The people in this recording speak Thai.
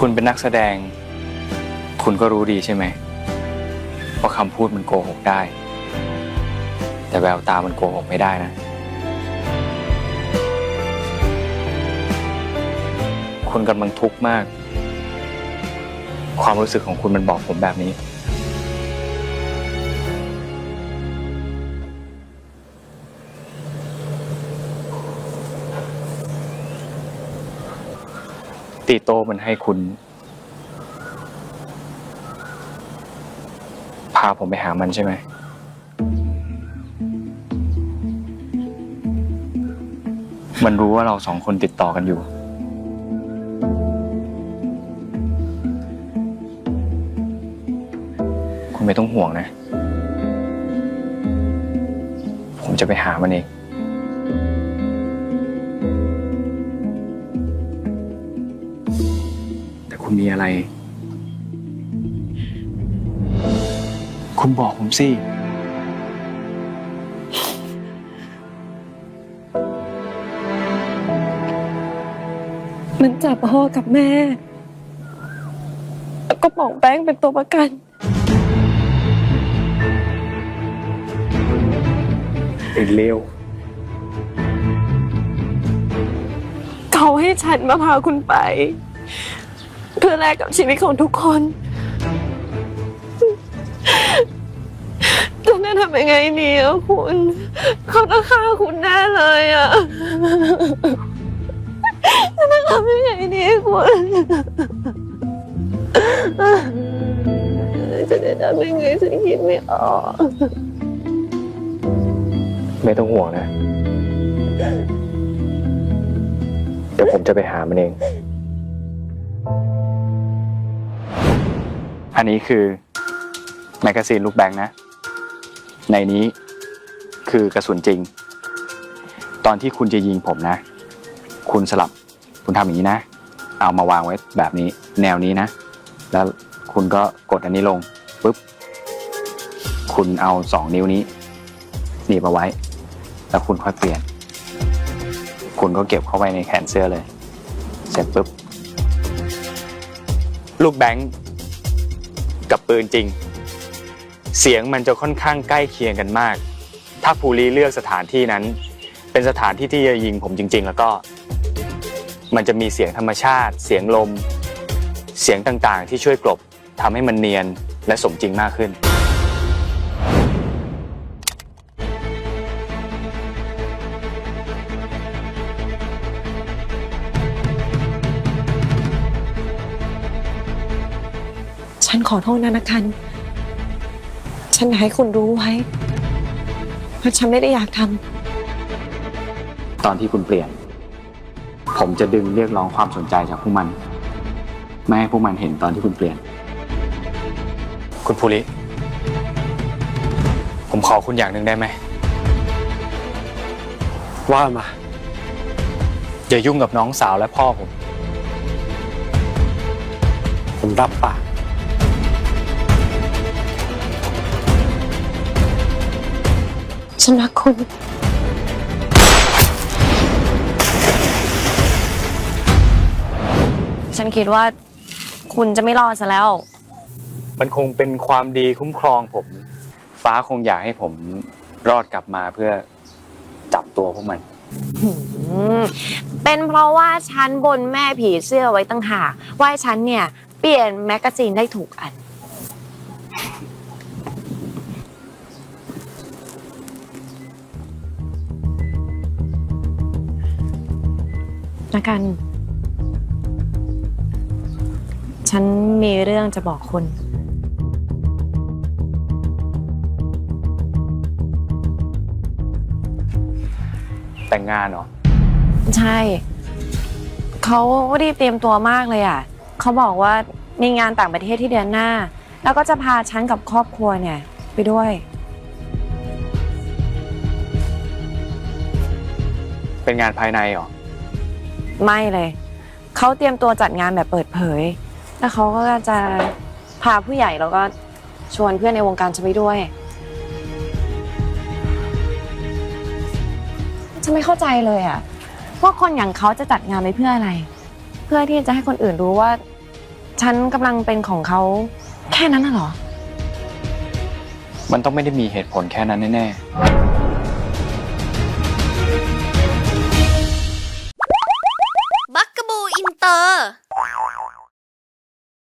คุณเป็นนักแสดง คุณก็รู้ดีใช่ไหมว่าคำพูดมันโกหกได้ แต่แววตามันโกหกไม่ได้นะ คุณกำลังทุกข์มาก ความรู้สึกของคุณมันบอกผมแบบนี้ ตีโต้มันให้คุณ พาผมไปหามันใช่ไหม มันรู้ว่าเราสองคนติดต่อกันอยู่ คุณไม่ต้องห่วงนะ ผมจะไปหามันเอง คุณมีอะไร คุณบอกผมสิ มันจับพ่อกับแม่ แล้วก็ป่องแป้งเป็นตัวประกัน ไอ้เลวเขาให้ฉันมาพาคุณไป เพื่อแลกกับชีวิตของทุกคนจะได้ทำยังไงดีอะคุณ เขาต้องฆ่าคุณแน่เลยอะจะได้ทำยังไงดีคุณจะได้ทำยังไงฉันคิดไม่ออกไม่ต้องห่วงนะ เดี๋ยวผมจะไปหามันเอง อันนี้คือแมกกาซีนลูกแบงค์นะ ในนี้คือกระสุนจริง ตอนที่คุณจะยิงผมนะ คุณสลับคุณทำอย่างนี้นะ เอามาวางไว้แบบนี้ แนวนี้นะ แล้วคุณก็กดอันนี้ลงปุ๊บ คุณเอาสองนิ้วนี้หนีบเอาไว้ แล้วคุณค่อยเปลี่ยน คุณก็เก็บเข้าไปในแขนเสื้อเลย เสร็จปุ๊บ ลูกแบงค์ กับปืนจริง เสียงมันจะค่อนข้างใกล้เคียงกันมาก ถ้าภูรีเลือกสถานที่นั้น เป็นสถานที่ที่จะยิงผมจริง ๆ แล้วก็ มันจะมีเสียงธรรมชาติ เสียงลม เสียงต่างๆ ที่ช่วยกลบทำให้มันเนียนและสมจริงมากขึ้น ฉันขอโทษนะนักทัน ฉันอยากให้คุณรู้ไว้เพราะฉันไม่ได้อยากทตอนที่คุณเปลี่ยน ผมจะดึงเรียกร้องความสนใจจากพวกมัน ไม่ให้พวกมันเห็นตอนที่คุณเปลี่ยน คุณภูริ ผมขอคุณอย่างหนึ่งได้ไหม ว่ามา อย่ายุ่งกับน้องสาวและพ่อผม ผมรับปาก ฉันรักคุณ ฉันคิดว่าคุณจะไม่รอดซะแล้ว มันคงเป็นความดีคุ้มครองผม ฟ้าคงอยากให้ผมรอดกลับมาเพื่อจับตัวพวกมัน อืมเป็นเพราะว่าฉันบนแม่ผีเสื้อไว้ตั้งหากว่าให้ฉันเนี่ย เปลี่ยนแมกกาซีนได้ถูกอัน นะกัน ฉันมีเรื่องจะบอกคุณ แต่งงานเหรอ ใช่ เขารีบเตรียมตัวมากเลยอะ เขาบอกว่ามีงานต่างประเทศที่เดือนหน้า แล้วก็จะพาฉันกับครอบครัวเนี่ย ไปด้วย เป็นงานภายในเหรอ ไม่เลย เขาเตรียมตัวจัดงานแบบเปิดเผย แล้วเขาก็จะพาผู้ใหญ่แล้วก็ชวนเพื่อนในวงการฉันไปด้วยฉันไม่เข้าใจเลยอะว่าคนอย่างเขาจะจัดงานไปเพื่ออะไร เพื่อที่จะให้คนอื่นรู้ว่า ฉันกำลังเป็นของเขาแค่นั้นน่ะเหรอ มันต้องไม่ได้มีเหตุผลแค่นั้นแน่ๆ